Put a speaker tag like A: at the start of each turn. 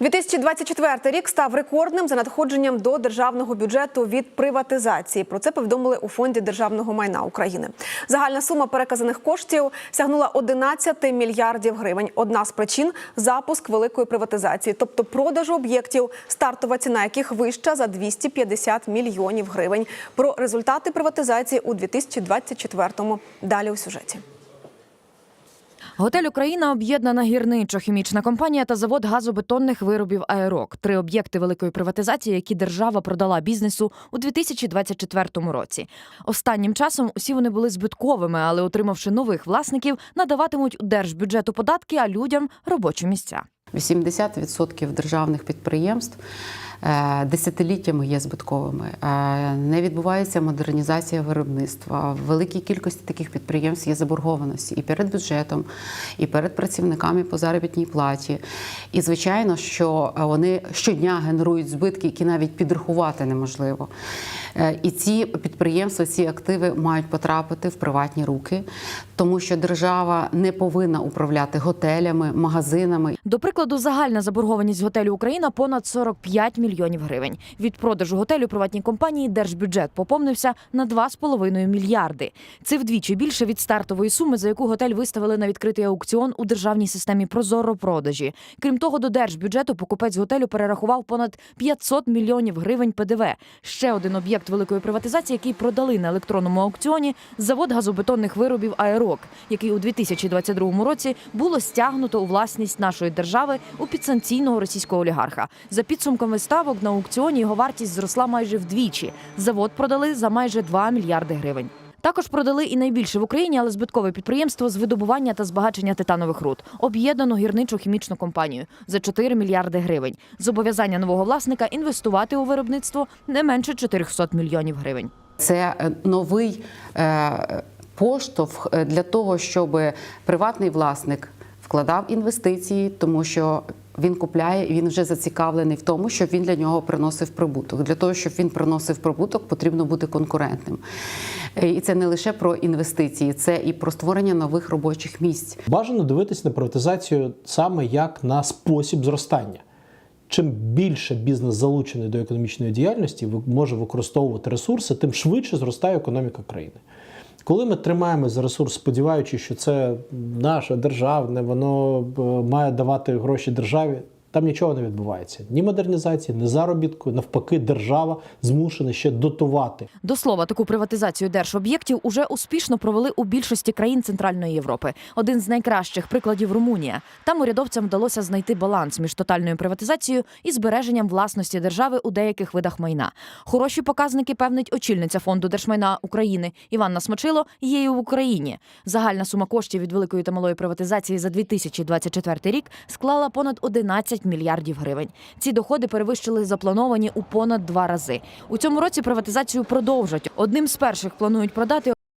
A: 2024 рік став рекордним за надходженням до державного бюджету від приватизації. Про це повідомили у фонді державного майна України. Загальна сума переказаних коштів сягнула 11 мільярдів гривень. Одна з причин запуск великої приватизації, тобто продажу об'єктів, стартова ціна яких вища за 250 мільйонів гривень. Про результати приватизації у 2024-му далі у сюжеті.
B: Готель Україна об'єднана гірничо-хімічна компанія та завод газобетонних виробів Аерок. Три об'єкти великої приватизації, які держава продала бізнесу у 2024 році. Останнім часом усі вони були збитковими, але отримавши нових власників, надаватимуть у держбюджету податки, а людям робочі місця.
C: 80% державних підприємств десятиліттями є збитковими. Е, Не відбувається модернізація виробництва. В великій кількості таких підприємств є заборгованості і перед бюджетом, і перед працівниками по заробітній платі. І звичайно, що вони щодня генерують збитки, які навіть підрахувати неможливо. Е, І ці підприємства, ці активи мають потрапити в приватні руки, тому що держава не повинна управляти готелями, магазинами
B: До прикладу, загальна заборгованість готелю Україна понад 45 мільйонів гривень. Від продажу готелю приватній компанії держбюджет поповнився на 2,5 мільярди. Це вдвічі більше від стартової суми, за яку готель виставили на відкритий аукціон у державній системі Прозоро продажі. Крім того, до держбюджету покупець готелю перерахував понад 500 мільйонів гривень ПДВ. Ще один об'єкт великої приватизації, який продали на електронному аукціоні, завод газобетонних виробів Аерок, який у 2022 році було стягнуто у власність нашої держави у підсанкційного російського олігарха. За підсумками ставок на аукціоні його вартість зросла майже вдвічі. Завод продали за майже 2 мільярди гривень. Також продали і найбільше в Україні, але збиткове підприємство з видобування та збагачення титанових руд, об'єднану гірничо-хімічну компанію за 4 мільярди гривень. Зобов'язання нового власника інвестувати у виробництво не менше 400 мільйонів гривень.
C: Це е, новий е, поштовх е, для того, щоб приватний власник вкладав інвестиції, тому що він купляє і він вже зацікавлений в тому, щоб він для нього приносив прибуток. Для того, щоб він приносив прибуток, потрібно бути конкурентним. Е, І це не лише про інвестиції, це і про створення нових робочих місць.
D: Бажано дивитись на приватизацію саме як на спосіб зростання. Чим більше бізнес залучений до економічної діяльності, може використовувати ресурси, тим швидше зростає економіка країни. Коли ми тримаємо за ресурс, сподіваючись, що це наше державне, воно е, має давати гроші державі, там нічого не відбувається. Ні модернізації, ні заробітку. Навпаки, держава змушена ще дотувати
B: До слова, таку приватизацію держоб'єктів уже успішно провели у більшості країн Центральної Європи. Один з найкращих прикладів Румунія. Там урядовцям вдалося знайти баланс між тотальною приватизацією і збереженням власності держави у деяких видах майна. Хороші показники певнить очільниця фонду держмайна України Іванна Смочило. Є і в Україні. Загальна сума коштів від великої та малої приватизації за 2024 рік склала понад 11 мільярдів гривень. Ці доходи перевищили заплановані у понад два рази. У цьому році приватизацію продовжать. Одним з перших планують продати